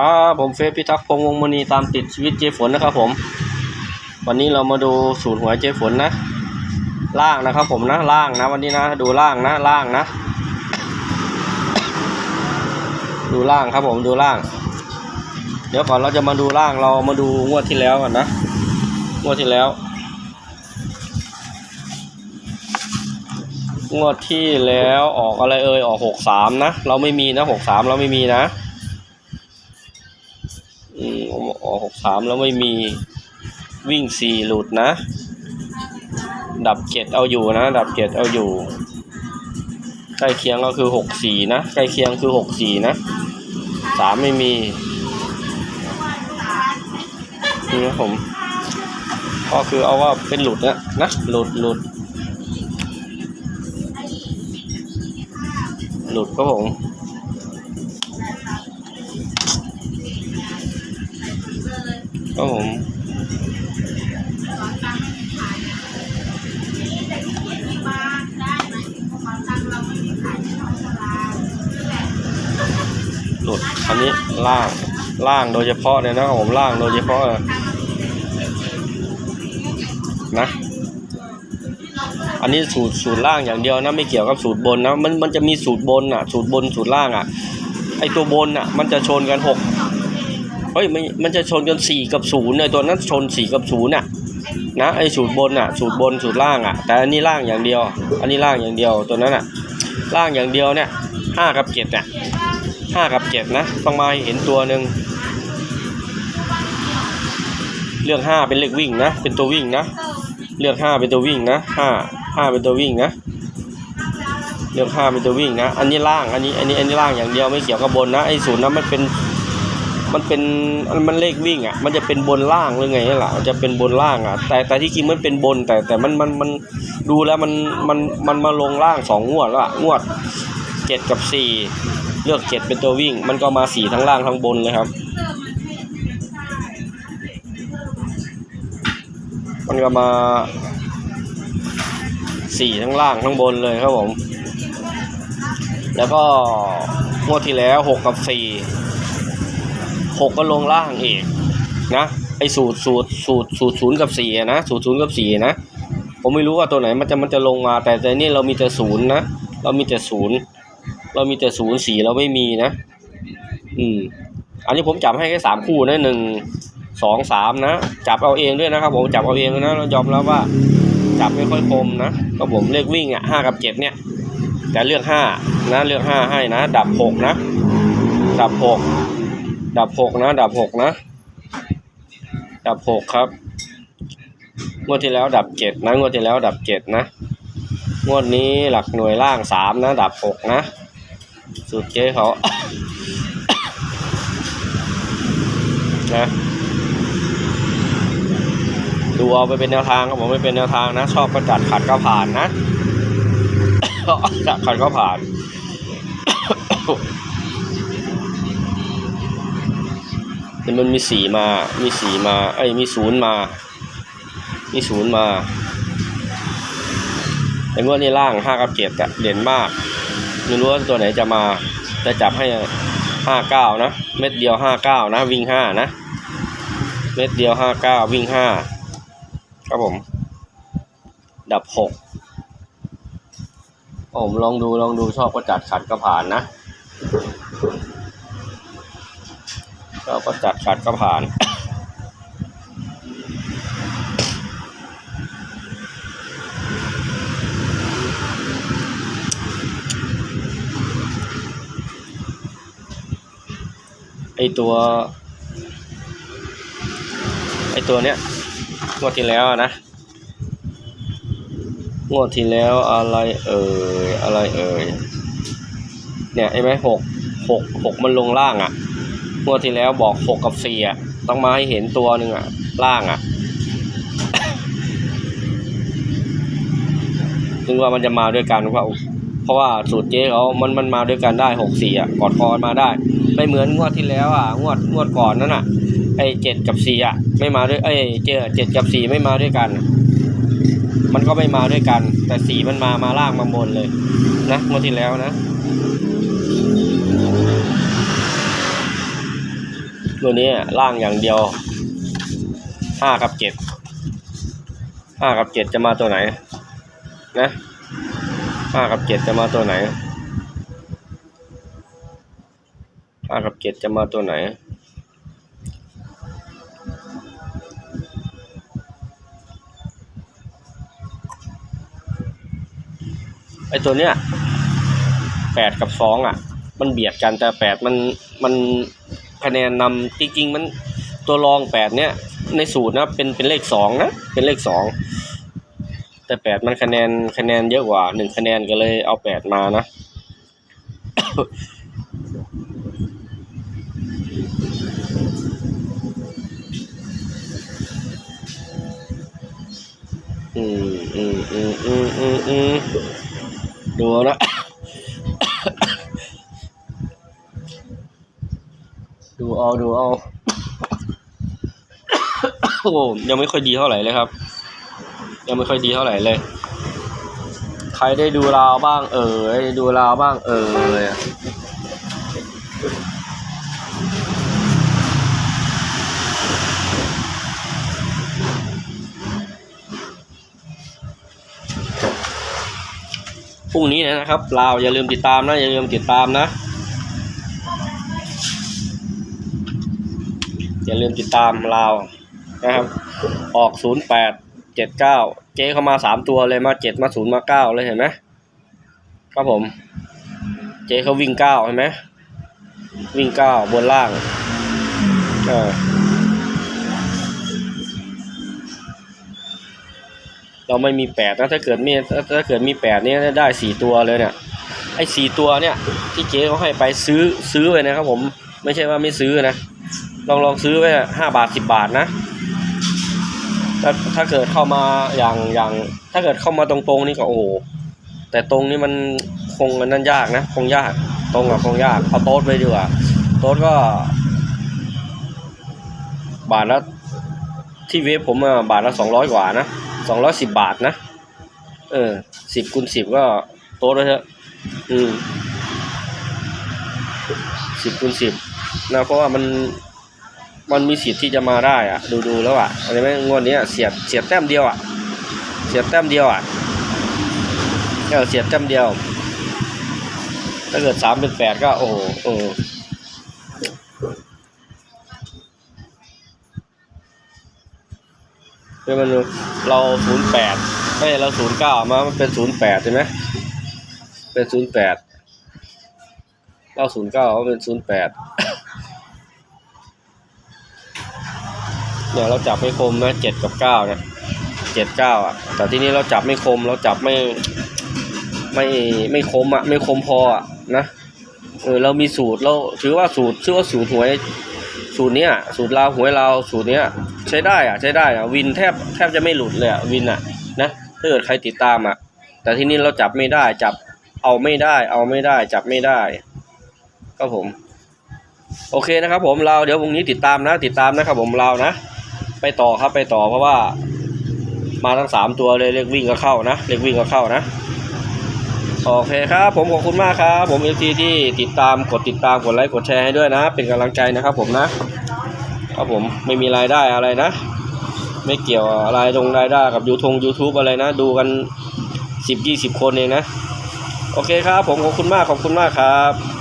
ครับผมเฟซพิทักษ์พงษ์วงมณีตามติดชีวิตเจ๊ฝนนะครับผม วันนี้เรามาดูสูตรหวยเจ๊ฝนนะ ล่างนะครับผมนะล่างนะ วันนี้นะ ดูล่างนะล่างนะ ดูล่างครับผมดูล่าง เดี๋ยวก่อนเราจะมาดูล่างเรามาดูงวดที่แล้วก่อนนะงวดที่แล้ว งวดที่แล้วออกอะไรเอ่ยออกหกสามนะ เราไม่มีนะหกสามเราไม่มีนะ ออหกสามแล้วไม่มีวิ่งสี่หลุดนะ ดับเจ็ดเอาอยู่นะ ดับเจ็ดเอาอยู่ ใกล้เคียงก็คือหกสี่นะ ใกล้เคียงคือหกสี่นะสามไม่มีนี่นะผม ก็คือเอาว่าเป็นหลุดนะนะ หลุดหลุด หลุดครับผม ครับผมหลุดอันนี้ล่างล่างโดยเฉพาะเลยนะครับผมล่างโดยเฉพาะนะอันนี้สูตรสูตรล่างอย่างเดียวนะไม่เกี่ยวกับสูตรบนนะมันมันจะมีสูตรบนอะ สูตรบนสูตรล่างอะไอตัวบนอะ มันจะชนกันหก เฮ้ยมันมันจะชนกันสี่กับศูนย์เนี่ยตัวนั้นชนสี่กับศูนย์อะนะไอ้สูตรบนอะสูตรบนสูตรล่างอะ แต่อันนี้ล่างอย่างเดียว อันนี้ล่างอย่างเดียวตัวนั้นอะล่างอย่างเดียวเนี่ยห้ากับเจ็ดเนี่ยห้ากับเจ็ดนะต้องมาเห็นตัวหนึ่งเลือกห้าเป็นเลขวิ่งนะเป็นตัววิ่งนะเลือกห้าเป็นตัววิ่งนะห้าห้าเป็นตัววิ่งนะเลือกห้าเป็นตัววิ่งนะ อันนี้ล่างอันนี้อันนี้อันนี้ล่างอย่างเดียวไม่เกี่ยวกับบนนะไอ้ศูนย์นั้นมันเป็น มันเป็นมันเลขวิ่งอะ มันจะเป็นบนล่างหรือไงนี่แหละจะเป็นบนล่างอะ แต่แต่ที่จริงมันเป็นบน แต่แต่มันมันมันดูแล้วมันมันมันมาลงล่างสองงวดแล้วอะงวดเจ็ดกับสี่เลือกเจ็ดเป็นตัววิ่ง มันก็มาสี่ทั้งล่างทั้งบนเลยครับ มันก็มาสี่ทั้งล่างทั้งบนเลยครับผม แล้วก็งวดที่แล้วหกกับสี่ หกก็ลงล่างอีกนะไอสูตรสูตรสูตรสูตรศูนย์กับสี่นะสูตรศูนย์กับสี่นะ ผมไม่รู้ว่าตัวไหนมันจะมันจะลงมา แต่แต่นี่เรามีแต่ศูนย์นะเรามีแต่ศูนย์เรามีแต่ศูนย์สี่เราไม่มีนะ อืม อันนี้ผมจับให้แค่สามคู่นะหนึ่งสองสามนะจับเอาเองด้วยนะครับ ผมจับเอาเองนะเรายอมรับว่าจับไม่ค่อยคมนะก็ผมเลขวิ่งอะห้ากับเจ็ดเนี่ย แต่เลือกห้านะเลือกห้าให้นะ ดับหกนะ ดับหก ดับหกนะ ดับหกนะ ดับหกครับ งวดที่แล้วดับเจ็ดนะ งวดที่แล้วดับเจ็ดนะ งวดนี้หลักหน่วยล่างสามนะ ดับหกนะ สุดเจ๊เขานะดูเอาไปเป็นแนวทางครับผมไม่เป็นแนวทางนะ ชอบก็จัดขัดก็ผ่านนะจัดขัดก็ผ่าน แต่มันมีสีมา มีสีมาเอ้ยมีศูนย์มา มีศูนย์มาแต่งวดนี้ล่างห้ากับเจ็ดอะเด่นมากไม่รู้ว่าตัวไหนจะมาจะจับให้ห้าเก้านะ เม็ดเดียวห้าเก้านะ วิ่งห้านะ เม็ดเดียวห้าเก้าวิ่งห้าครับผม ดับหกผมลองดูลองดูชอบก็จัดขัดก็ผ่านนะ ชอบก็จัดขัดก็ผ่าน ไอตัว ไอตัวเนี้ยงวดที่แล้วนะงวดที่แล้วอะไรเอ่ยอะไรเอ่ยเนี่ยไอ้ไหมหกหกหกมันลงล่างอะ งวดที่แล้วบอกหกกับสี่อะ ต้องมาให้เห็นตัวหนึ่งอะ ล่างอะซึ่งว่ามันจะมาด้วยกันเพราะเพราะว่าสูตรเจ๊เขามันมันมาด้วยกันได้หกสี่อะกอดคอมาได้ ไม่เหมือนงวดที่แล้วอะงวดงวดก่อนนั่นอะไอ้เจ็ดกับสี่อะ ไม่มาด้วยไอ้เจเจ็ดกับสี่ไม่มาด้วยกัน มันก็ไม่มาด้วยกัน แต่สีมันมามาล่างมาบนเลย นะงวดที่แล้วนะ ตัวนี้ล่างอย่างเดียวห้ากับเจ็ดห้ากับเจ็ดจะมาตัวไหน นะห้ากับเจ็ดจะมาตัวไหนห้ากับเจ็ดจะมาตัวไหนไอตัวเนี้ยแปดกับสองอะ มันเบียดกันแต่แปดมันมัน คะแนนนำจริงๆมันตัวรองแปดเนี้ยในสูตรนะเป็นเป็นเลขสองนะเป็นเลขสองแต่แปดมันคะแนนคะแนนเยอะกว่าหนึ่งคะแนนก็เลยเอาแปดมานะ อืมอืมอืมอืมอืมอืมดูนะ เอาดูเอา โอ้ยังไม่ค่อยดีเท่าไหร่เลยครับ ยังไม่ค่อยดีเท่าไหร่เลย ใครได้ดูราวบ้าง เออได้ดูราวบ้าง เออพรุ่งนี้นะครับราวอย่าลืมติดตามนะ อย่าลืมติดตามนะ อย่าลืมติดตามเราวนะครับ ออกศูนย์แปดเจ็ดเก้าเจ๊เข้ามาสามตัวเลยมาเจ็ดมาศูนย์มาเก้าเลยเห็นไหมครับผม เจ๊เขาวิ่งเก้าเห็นไหมวิ่งเก้าบนล่างเออเราไม่มีแปดนะถ้าเกิดมีถ้าถ้าเกิดมีแปดนี่ได้สี่ตัวเลยเนี่ยไอ้สี่ตัวเนี่ยที่เจ๊เขาให้ไปซื้อซื้อไปนะครับผมไม่ใช่ว่าไม่ซื้อนะ ลองลองซื้อไว้ห้าบาทสิบบาทนะถ้าถ้าเกิดเข้ามาอย่างอย่าง ถ้าเกิดเข้ามาตรงๆนี่ก็โอ้แต่ตรงนี้มันคงอันนั้นยากนะ คงยาก ตรงกับคงยากเอาโต๊ดไปดีกว่าโต๊ดก็ บาทละที่เวฟผมอะบาทละสองร้อยกว่านะสองร้อยสิบบาทนะ เออสิบคูณสิบก็โต๊ดไว้เถอะอืมสิบคูณสิบนะเพราะว่ามัน มันมีสิทธิ์ที่จะมาได้อะดูดูแล้วอะอะไรไหมงวดนี้เสียดเสียดแต้มเดียวอะเสียดแต้มเดียวอะเออเสียดแต้มเดียว ถ้าเกิดสามเป็นแปดก็โอ้โหเออเมันเราศูนย์แปดไม่เราศูนย์เก้ามามันเป็นศูนย์แปดใช่ไหมเป็นศูนย์แปดเราศูนย์เก้าเป็นศูนย์แปด เนี่ยเราจับไม่คมนะเจ็ดกับเก้าเนี่ยเจ็ดเก้าอะ แต่ที่นี้เราจับไม่คมเราจับไม่ไม่ไม่คมอะไม่คมพออะนะเออเรามีสูตรเราถือว่าสูตรชื่อว่าสูตรหวย สูตรเนี้ยสูตรลาวหวยลาวสูตรเนี้ยใช้ได้อะใช้ได้อะวินแทบแทบจะไม่หลุดเลยอะวินอะนะถ้าเกิดใครติดตามอะ แต่ที่นี้เราจับไม่ได้จับเอาไม่ได้ เอาไม่ได้ จับไม่ได้ก็ผม โอเคนะครับผมเราเดี๋ยวพรุ่งนี้ติดตามนะ ติดตามนะครับผมเรานะ ไปต่อครับไปต่อเพราะว่า มาทั้งสามตัวเลยเรียกวิ่งก็เข้านะเรียกวิ่งก็เข้านะโอเคครับผมขอบคุณมากครับผมเอฟซีที่ติดตามกดติดตามกดไลค์กดแชร์ให้ด้วยนะ เป็นกำลังใจนะครับผมนะครับผมไม่มีรายได้อะไรนะ ไม่เกี่ยวอะไรตรงรายได้กับยูทงยูทูบอะไรนะ ดูกันสิบยี่สิบคนเองนะ โอเคครับผมขอบคุณมากขอบคุณมากครับ